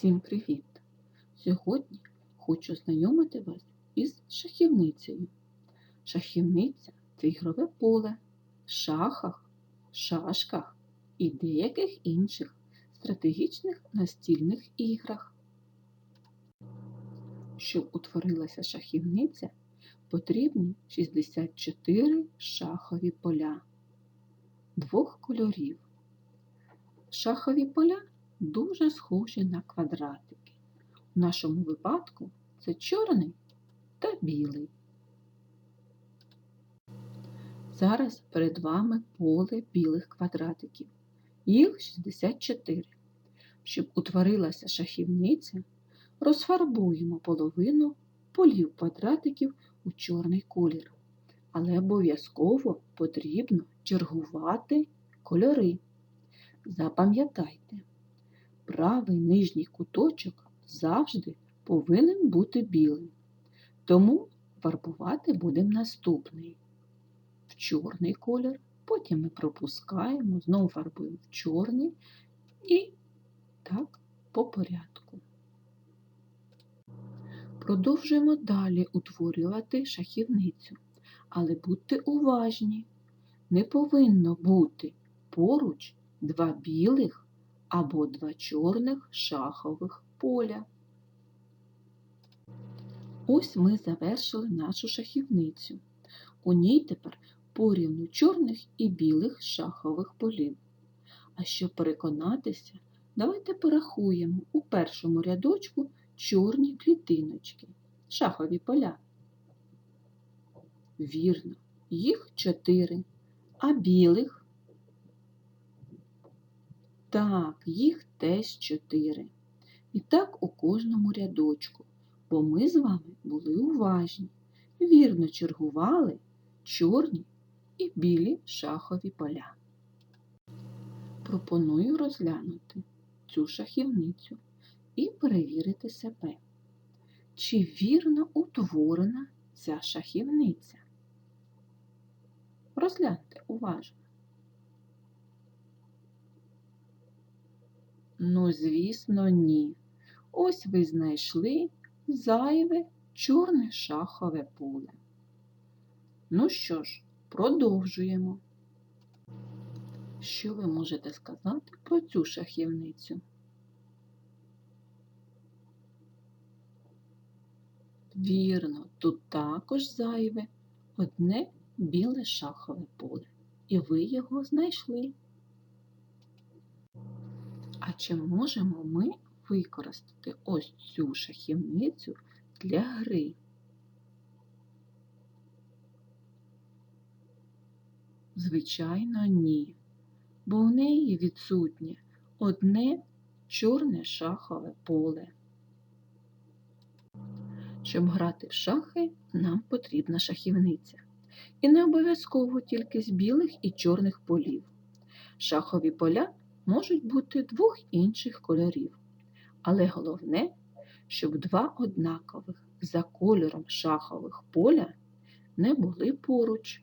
Всім привіт! Сьогодні хочу знайомити вас із шахівницею. Шахівниця це ігрове поле в шахах, шашках і деяких інших стратегічних настільних іграх. Щоб утворилася шахівниця, потрібні 64 шахові поля двох кольорів. Шахові поля дуже схожі на квадратики. В нашому випадку це чорний та білий. Зараз перед вами поле білих квадратиків. Їх 64. Щоб утворилася шахівниця, розфарбуємо половину полів квадратиків у чорний колір. Але обов'язково потрібно чергувати кольори. Запам'ятайте, правий нижній куточок завжди повинен бути білим. Тому фарбувати будемо наступний. В чорний колір, потім ми пропускаємо, знову фарбуємо в чорний і так по порядку. Продовжуємо далі утворювати шахівницю, але будьте уважні, не повинно бути поруч два білих або два чорних шахових поля. Ось ми завершили нашу шахівницю. У ній тепер порівну чорних і білих шахових полів. А щоб переконатися, давайте порахуємо у першому рядочку чорні клітиночки, шахові поля. Вірно, їх чотири, а білих так, їх теж чотири. І так у кожному рядочку, бо ми з вами були уважні, вірно чергували чорні і білі шахові поля. Пропоную розглянути цю шахівницю і перевірити себе, чи вірно утворена ця шахівниця. Розгляньте уважно. Ну, звісно, ні. Ось ви знайшли зайве чорне шахове поле. Ну що ж, продовжуємо. Що ви можете сказати про цю шахівницю? Вірно, тут також зайве одне біле шахове поле. І ви його знайшли. Чи можемо ми використати ось цю шахівницю для гри? Звичайно, ні, бо в неї відсутнє одне чорне шахове поле. Щоб грати в шахи, нам потрібна шахівниця. І не обов'язково тільки з білих і чорних полів. Шахові поля можуть бути двох інших кольорів. Але головне, щоб два однакових за кольором шахових поля не були поруч.